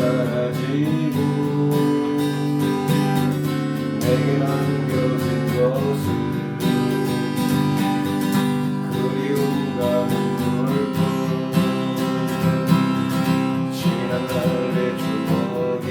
사라지고 내게 남겨진 것은 그리움과 눈물뿐 지난 날의 추억이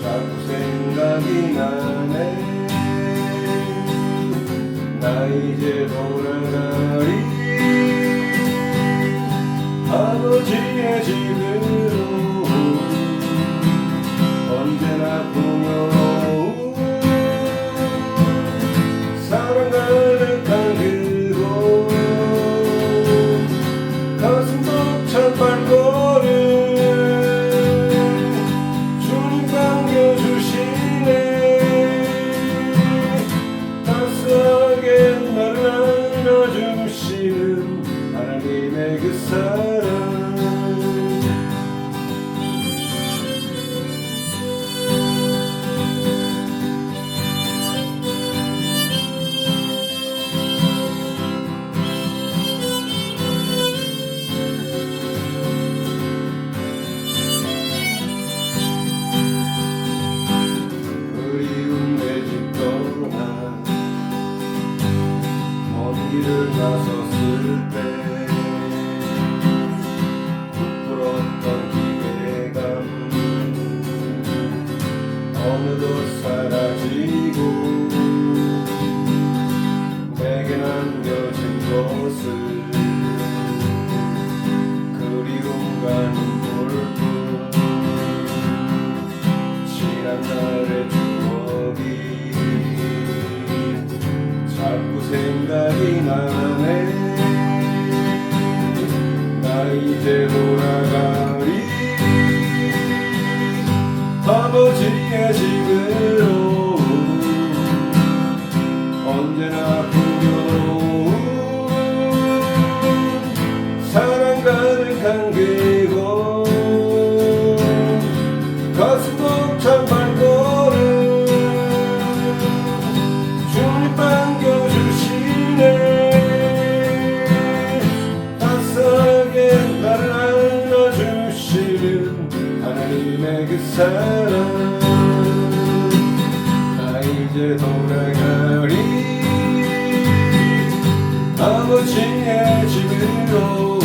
자꾸 생각이 나네. 나 이제 돌아가리 아버지의 집으로 어느덧 사라지고 내게 남겨진 것은 그리움과 눈물뿐 지난 날의 추억이 자꾸 생각이 나네. 나 이제 돌아가 가득한 그곳 가슴 벅찬 발걸음 주님 반겨주시네. 따스하게 나를 안아주시는 하나님의 그 사랑. 나 이제 돌아가리. 아버지의 집으로